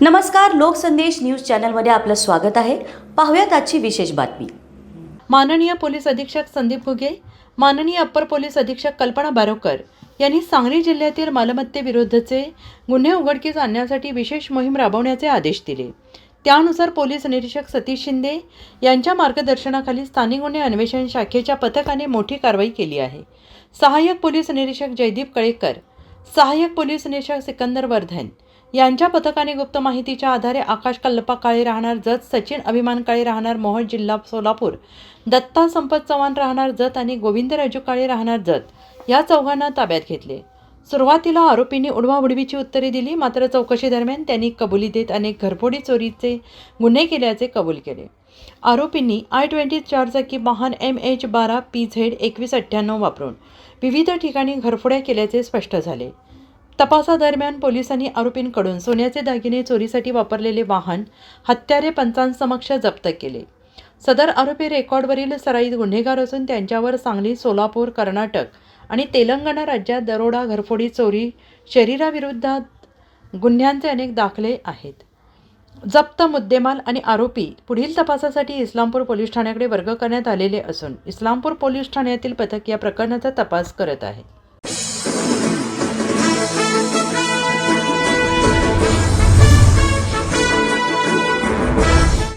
नमस्कार लोकसंदेश न्यूज चॅनलमध्ये आपलं स्वागत आहे. पाहूयात आजची विशेष बातमी. माननीय पोलीस अधीक्षक संदीप घुगे माननीय अप्पर पोलीस अधीक्षक कल्पना बारोकर यांनी सांगली जिल्ह्यातील मालमत्तेविरुद्धचे गुन्हे उघडकीस आणण्यासाठी विशेष मोहीम राबवण्याचे आदेश दिले. त्यानुसार पोलीस निरीक्षक सतीश शिंदे यांच्या मार्गदर्शनाखाली स्थानिक गुन्हे अन्वेषण शाखेच्या पथकाने मोठी कारवाई केली आहे. सहाय्यक पोलीस निरीक्षक जयदीप कळेकर सहाय्यक पोलीस निरीक्षक सिकंदर वर्धन यांच्या पथकाने गुप्त माहितीच्या आधारे आकाश कल्पा काळे राहणार जत सचिन अभिमान काळे राहणार मोहन जिल्हा सोलापूर दत्ता संपत चव्हाण राहणार जत आणि गोविंद राजू काळे राहणार जत. या चौघांना ताब्यात घेतले. सुरुवातीला आरोपींनी उडवाउडवीची उत्तरे दिली मात्र चौकशी दरम्यान त्यांनी कबुली देत अनेक घरफोडी चोरीचे गुन्हे केल्याचे कबूल केले. आरोपींनी आय ट्वेंटी चारचाकी वाहन एम एच बारा पी झेड एकवीस अठ्ठ्याण्णव वापरून विविध ठिकाणी घरफोड्या केल्याचे स्पष्ट झाले. तपासादरम्यान पोलिसांनी आरोपींकडून सोन्याचे दागिने चोरीसाठी वापरलेले वाहन हत्यारे पंचांसमक्ष जप्त केले. सदर आरोपी रेकॉर्डवरील सराईत गुन्हेगार असून त्यांच्यावर सांगली सोलापूर कर्नाटक आणि तेलंगणा राज्यात दरोडा घरफोडी चोरी शरीराविरुद्धात गुन्ह्यांचे अनेक दाखले आहेत. जप्त मुद्देमाल आणि आरोपी पुढील तपासासाठी इस्लामपूर पोलीस ठाण्याकडे वर्ग करण्यात आलेले असून इस्लामपूर पोलीस ठाण्यातील पथक या प्रकरणाचा तपास करत आहे.